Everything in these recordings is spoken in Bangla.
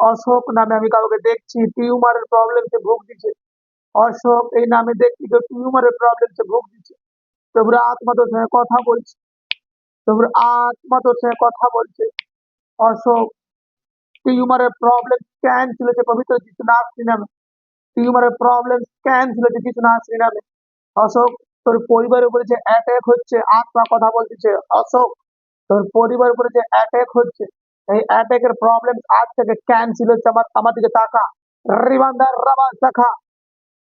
অশোক নামে আমি কাউকে দেখছি, টিউমারের প্রবলেম সে ভোগ দিচ্ছে অশোক এই নামে দেখছি, তো টিউমারের প্রবলেম সে ভোগ দিচ্ছে প্রভুর আত্মা তোর সঙ্গে কথা বলছে। প্রভুর আত্মা তোর সঙ্গে কথা বলছে। অশোক, টিউমারের প্রবলেম ক্যান্সেল হচ্ছে পবিত্র যিশু নাসরি নামে। টিউমারের প্রবলেম ক্যান্সেল হচ্ছে যিশু নাসরি নামে। অশোক, তোর পরিবারের উপরে যে অ্যাটাক হচ্ছে, আত্মা কথা বলতেছে। অশোক, তোর পরিবারের উপরে যে অ্যাটাক হচ্ছে এই অ্যাটাকের প্রবলেম আজ থেকে ক্যান্সেল হচ্ছে আমার আমার দিকে তাকা। রিবান্দার রাবা শাখা।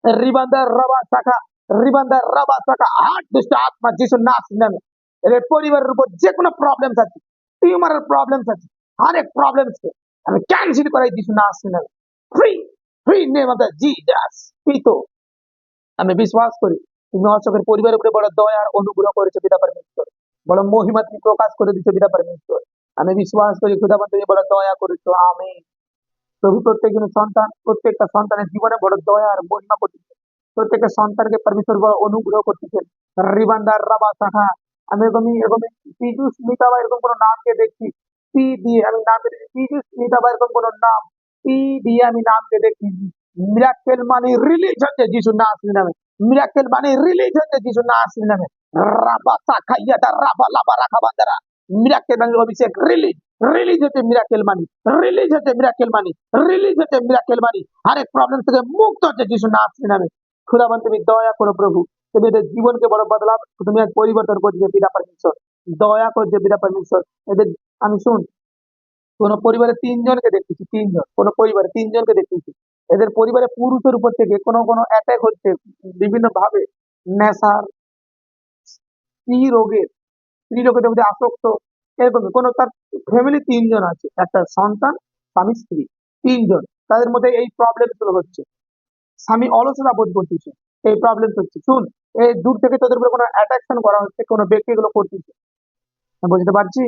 রিবান্দার রাবা শাখা। রিবান্দার রাবা শাখা। আট দুষ্ট আত্মা যিশু নাসরি নামে। এদের পরিবারের উপর যে কোনো প্রবলেম আছে, টিউমারের প্রবলেম আছে হরেক প্রবলেমসকে আমি ক্যান্সেল করাই যিশু নাসরি নামে। Free free name of the Jesus পিতো আমি বিশ্বাস করি, তুমি অশোকের পরিবারের উপরে বড় দয়া আর অনুগ্রহ করেছ পিতা পরমেশ্বর। বড় মহিমা তুমি প্রকাশ করে দিচ্ছ পিতা পরমেশ্বর। আমি বিশ্বাস করি খুদাবান তুমি বড় দয়া করেছ আমি প্রভু, প্রত্যেকজন সন্তান, প্রত্যেকটা সন্তানের জীবনে বড় দয়া আর মহিমা করতেছে। প্রত্যেকটা সন্তানকে পরমেশ্বর বড় অনুগ্রহ করতেছেন রিবান্দার রাবা শাখা আমি এরকমই এরকমই পিজু স্মিতা বা এরকম কোনো নামকে দেখছি। পি দিয়ে আমি নাম পিজু স্মিতা বা এরকম কোনো নাম। পি দিয়ে আমি নামকে দেখছি। মিরাকেল মানে রিলিজ হচ্ছে যিশু নাসরি নামে। মিরাকেল মানে রিলিজ হচ্ছে যিশু নাসরি নামে। রাবা শাখা ইয়াদা রাবা লাবা রাখা বান্দারা। মিরাকেল মানে অভিষেক রিলিজ রিলিজ হচ্ছে মিরাকেল মানি রিলিজ হচ্ছে মিরাকেল মানি রিলিজ হচ্ছে মিরাকেল মানি আরেক প্রবলেম থেকে মুক্ত হচ্ছে যিশু নাসরি নামে। খুদাবান তুমি দয়া করো প্রভু। তুমি এদের জীবনকে বড় বদলাও, তুমি এক পরিবর্তন করছে পিতা পরমেশ্বর দয়া করছে পিতা পরমেশ্বর এদের, আমি শুন, কোন পরিবারে তিনজনকে দেখতেছি, তিনজন। কোন পরিবারে তিনজনকে দেখতেছি। এদের পরিবারে পুরুষের উপর থেকে কোনো কোনো অ্যাটাক হচ্ছে বিভিন্ন ভাবে। নেশার, স্ত্রী রোগের স্ত্রী রোগের মধ্যে আসক্ত, এরকম কোনো তার ফ্যামিলি তিনজন আছে। একটা সন্তান, স্বামী, স্ত্রী। তিনজন। তাদের মধ্যে এই প্রবলেমগুলো হচ্ছে। স্বামী অলসতা বোধ করতেছে। এই প্রবলেম হচ্ছে। শুন, এই দূর থেকে তোদের উপরে কোনো অ্যাট্রাকশন করা হচ্ছে, কোনো ব্যক্তি এগুলো করতেছে। বুঝতে পারছি?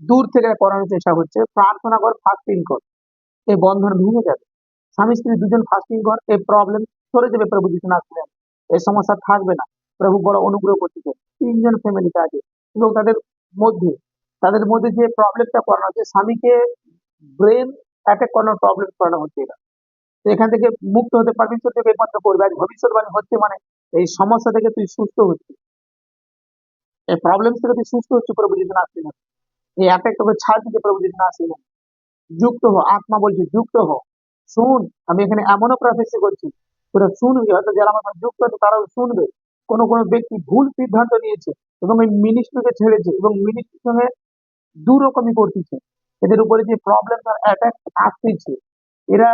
দূর থেকে করানোর চেষ্টা হচ্ছে প্রার্থনা কর ফাস্টিং কর। এই বন্ধন ভেঙে যাবে। স্বামী, স্ত্রী দুজন ফাস্টিং কর, এই প্রবলেম সরে যাবে প্রভু যিশু আসলেন এই সমস্যা থাকবে না। প্রভু বড় অনুগ্রহ করতেছে তিনজন ফ্যামিলিতে আছে। এবং তাদের মধ্যে তাদের মধ্যে যে প্রবলেমটা করানো হচ্ছে, স্বামীকে ব্রেন অ্যাটাক করানোর প্রবলেম করানো হচ্ছে এটা। এখান থেকে মুক্ত হতে পারবি তোকে একমাত্র করবে। আজ ভবিষ্যৎবাণী হচ্ছে মানে এই সমস্যা থেকে তুই সুস্থ হচ্ছিস। এই প্রবলেম থেকে তুই সুস্থ হচ্ছে প্রভু যিশু আসলেন এই অ্যাটাক তোকে ছাড় দিতে প্রভু যদি যিশু আসলেন যুক্ত হ, আত্মা বলছে যুক্ত হ। শুন, আমি এখানে এমনও প্রফেসি করছি। তোরা শুনবি, হয়তো যারা আমার যুক্ত আছে, তারাও শুনবে। কোনো কোনো ব্যক্তি ভুল সিদ্ধান্ত নিয়েছে এবং এই মিনিস্ট্রিকে ছেড়েছে এবং মিনিস্ট্রির সঙ্গে দু রকমই করতেছে। এদের উপরে যে প্রবলেম আর অ্যাটাক আসতেছে, এরা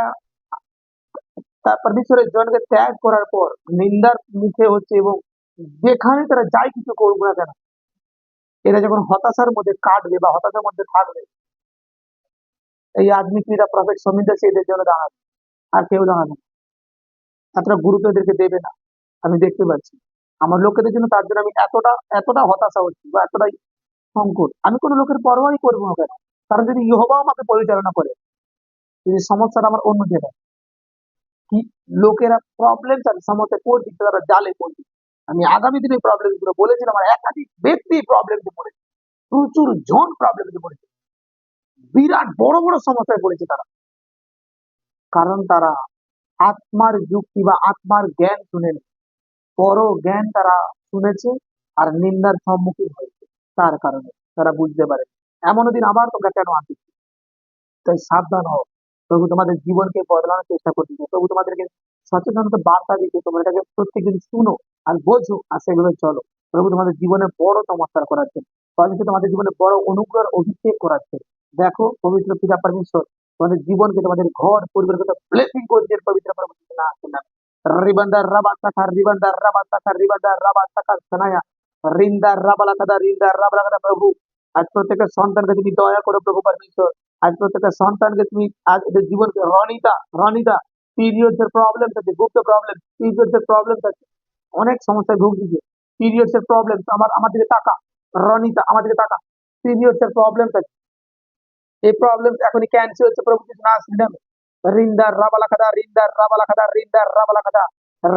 তার পরমেশ্বরের জনকে ত্যাগ করার পর নিন্দার মুখে হচ্ছে এবং যেখানে তারা যাই কিছু করব না কেন, এরা যখন হতাশার মধ্যে কাটবে বা হতাশার মধ্যে থাকবে, এই আদমি ক্রীড়া প্রফেট সমিত দাস এদের জন্য দাঁড়াবে, আর কেউ দাঁড়াবে এতটা গুরুত্ব এদেরকে দেবে না। আমি দেখতে পাচ্ছি। আমার লোকেদের জন্য তার জন্য আমি এতটা এতটা হতাশা হচ্ছি বা এতটাই সংকট। আমি কোনো লোকের পরোয়াই করব না কেন? কারণ যদি ইহবা আমাকে পরিচালনা করে, যদি সমস্যাটা আমার অন্য জায়গায়, কি লোকেরা প্রবলেম তার সমস্যা করছে তারা জালে পড়ছে আমি আগামী দিনে প্রবলেমগুলো বলেছিলাম আমার একাধিক ব্যক্তি প্রবলেম পড়েছে প্রচুর জন প্রবলেম পড়েছে বিরাট বড় বড় সমস্যায় পড়েছে তারা। কারণ তারা আত্মার যুক্তি বা আত্মার জ্ঞান শুনেন বড় জ্ঞান তারা শুনেছে আর নিন্দার সম্মুখীন হয়েছে তার কারণে। তারা বুঝতে পারে এমন দিন আবার তোমরা কেন আসছে তাই সাবধান হও। প্রভু তোমাদের জীবনকে বদলানোর চেষ্টা করতেছে প্রভু তোমাদেরকে সচেতনতা বার্তা দিতে তোমরা এটাকে প্রত্যেকদিন শুনো আর বোঝো আর সেগুলো চলো। প্রভু তোমাদের জীবনে বড় চমৎকার করাচ্ছে পরমেশ্বর তোমাদের জীবনে বড় অনুগ্রহ অভিষেক করাচ্ছে দেখো, পবিত্র পিতা পরমেশ্বর, তোমাদের জীবনকে তোমাদের ঘর, পরিবারকে ব্লেসিং করছে পবিত্র পরমেশ্বর। না রিবান্দার রাবা শাখা রিবান্দার রাবা শাখা সানায়া রিন্দার রাবালা কাদা রিন্দার রাবালা কাদা প্রভু আজ প্রত্যেকের সন্তানকে তুমি দয়া করো প্রভু পরমেশ্বর আজ প্রত্যেকটা সন্তানকে তুমি আজ এদের জীবনকে রনিতা রনিতা পিরিয়ডস এর প্রবলেম থাকে গুপ্ত প্রবলেম পিরিয়ডস এর প্রবলেম থাকে অনেক সমস্যায় ভুগছে পিরিয়ডস এর প্রবলেম আমার আমার দিকে টাকা রনিতা আমার দিকে পিরিয়ডস এর প্রবলেম থাকে এই প্রবলেম এখনই ক্যান্সেল হচ্ছে প্রভু কিছু না আসলে রিন্দার রাবালা খাদা রিন্দার রাবালা খাদা রিন্দার রাবালা খাদা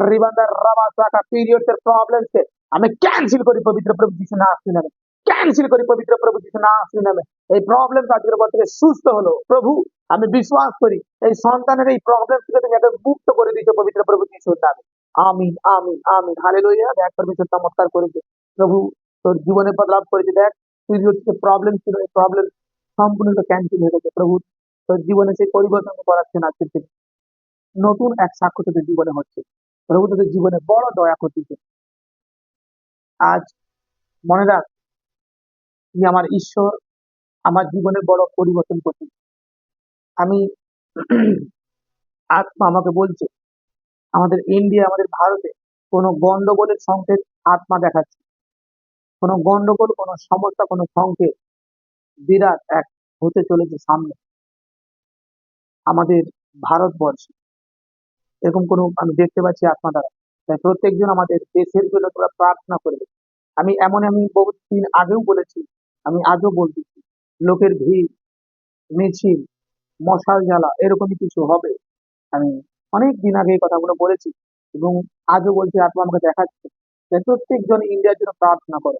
রিবান্দার রাবা শাখা এর প্রবলেমস আমি ক্যান্সেল করি পবিত্র প্রভু কিছু না আসলে ক্যান্সেল করি পবিত্র প্রভু কিছু না আসলে নামে। এই প্রবলেম আজকের পর থেকে সুস্থ হলো। প্রভু, আমি বিশ্বাস করি, এই সন্তানের এই প্রবলেম থেকে তুমি একে মুক্ত করে দিচ্ছ পবিত্র প্রভু যিশুর নামে। আমিন আমিন আমিন। হালে লইয়া দেখ পরমেশ্বর চমৎকার করেছে। প্রভু, তোর জীবনে বদলাভ করেছে। দেখ, তুই যে প্রবলেম ছিল, এই প্রবলেম সম্পূর্ণ ক্যান্সেল হয়ে গেছে। প্রভু তোর জীবনে সেই পরিবর্তন করাচ্ছেন আজকের থেকে নতুন এক সাক্ষ্য তোদের জীবনে হচ্ছে। প্রভু তোদের জীবনে বড় দয়া করতেছে। আজ মনে রাখ যে আমার ঈশ্বর আমার জীবনে বড় পরিবর্তন করতে আমি আত্মা আমাকে বলছে, আমাদের ইন্ডিয়া, আমাদের ভারতে কোনো গন্ডগোলের সংকেত আত্মা দেখাচ্ছে। কোনো গন্ডগোল, কোনো সমস্যা, কোনো সংকেত বিরাট এক হতে চলেছে সামনে। আমাদের ভারতবর্ষে। এরকম কোনো আমি দেখতে পাচ্ছি দ্বারা তাই প্রত্যেকজন আমাদের দেশের জন্য তোরা প্রার্থনা করবে। আমি এমন আমি বহু দিন আগেও বলেছি, আমি আজও বলতেছি, লোকের ভিড়, মিছিল, মশাল জ্বালা, এরকমই কিছু হবে। আমি অনেক দিন আগে এই কথাগুলো বলেছি এবং আজও বলছি আত্মা আমাকে দেখাচ্ছে। যে প্রত্যেকজন ইন্ডিয়ার জন্য প্রার্থনা করে।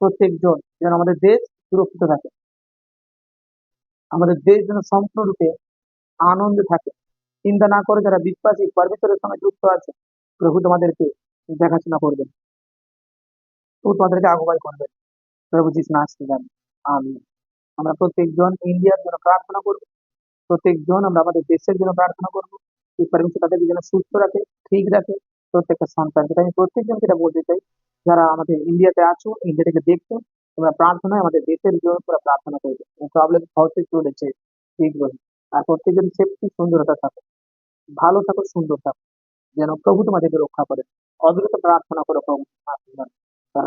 প্রত্যেকজন যেন আমাদের দেশ সুরক্ষিত থাকে। আমাদের দেশ যেন সম্পূর্ণরূপে আনন্দে থাকে। চিন্তা না করে যারা বিশ্বাসী পরমেশ্বরের সঙ্গে যুক্ত আছে, প্রভু তোমাদেরকে দেখাশোনা করবেন। প্রভু তোমাদেরকে আগুবাই করবেন। প্রভু যিশু আসতে যান আমি আমরা প্রত্যেকজন ইন্ডিয়ার জন্য প্রার্থনা করব। প্রত্যেকজন আমরা আমাদের দেশের জন্য প্রার্থনা করব। যে পরমেশ্বর তাদেরকে যেন সুস্থ রাখে, ঠিক রাখে। প্রত্যেকটা সন্তানকে আমি প্রত্যেকজনকে এটা বলতে চাই। যারা আমাদের ইন্ডিয়াতে আছো, ইন্ডিয়া থেকে দেখছ, তোমরা প্রার্থনায় আমাদের দেশের জন্য প্রার্থনা করবে। প্রবলেম হতে চলেছে। ঠিক বলে আর প্রত্যেকজন সেফটি সুন্দরতা থাকো। ভালো থাকো সুন্দর থাকো যেন প্রভু তোমাদেরকে রক্ষা করে অবিরত প্রার্থনা করো প্রভু।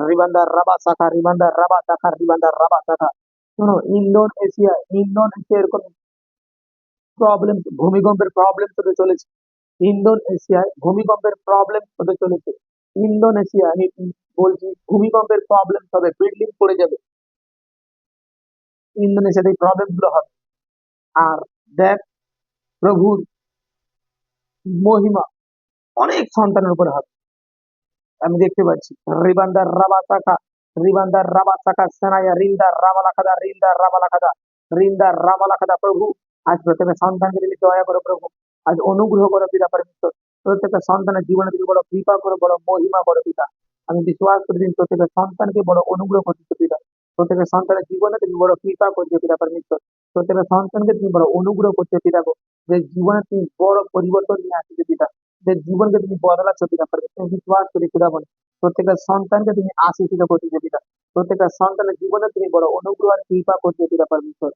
রিবান্দার রাবা শাখা রিবান্দার রাবা শাখা রিবান্দার রাবা শাখা। শোনো, ইন্দোনেশিয়া ইন্দোনেশিয়া এরকম প্রবলেম ভূমিকম্পের প্রবলেম হতে চলেছে। ইন্দোনেশিয়ায় ভূমিকম্পের প্রবলেম হতে চলেছে। ইন্দোনেশিয়া, আমি বলছি, ভূমিকম্পের প্রবলেম হবে বিল্ডিং পড়ে যাবে। ইন্দোনেশিয়াতে এই প্রবলেমগুলো হবে। আর দেখ প্রভুর মহিমা, অনেক সন্তানের উপরে হবে আমি দেখতে পাচ্ছি রিবান্দার রাবা শাখা রিবান্দার রাবা শাখা সেনাইয়া রিন্দার রামালাখাদা রিন্দার রামালাখাদা রিন্দার রামালাখাদা, প্রভু। আজ প্রত্যেকের সন্তানকে তুমি দয়া করো, প্রভু। আজ অনুগ্রহ করো, পিতা পরমেশ্বর। প্রত্যেকটা সন্তানের জীবনে তুমি বড় কৃপা করো বড় মহিমা করো, পিতা। আমি বিশ্বাস করি দিন প্রত্যেকের সন্তানকে বড় অনুগ্রহ করছ পিতা। প্রত্যেকের সন্তানের জীবনে তুমি বড় কৃপা করছ পিতা পরমেশ্বর। প্রত্যেকের সন্তানকে তুমি বড় অনুগ্রহ করতে পিতা যে জীবনে তুমি বড় পরিবর্তন নিয়ে আসছো পিতা, যে জীবনকে তুমি বদলাচ্ছ পিতা তুমি বিশ্বাস করি পিতা বলে প্রত্যেকের সন্তানকে তুমি আশীষিত করতে পিতা, প্রত্যেকটা সন্তানের জীবনে তুমি বড় অনুগ্রহ আর কৃপা করতে পিতা পরমেশ্বর।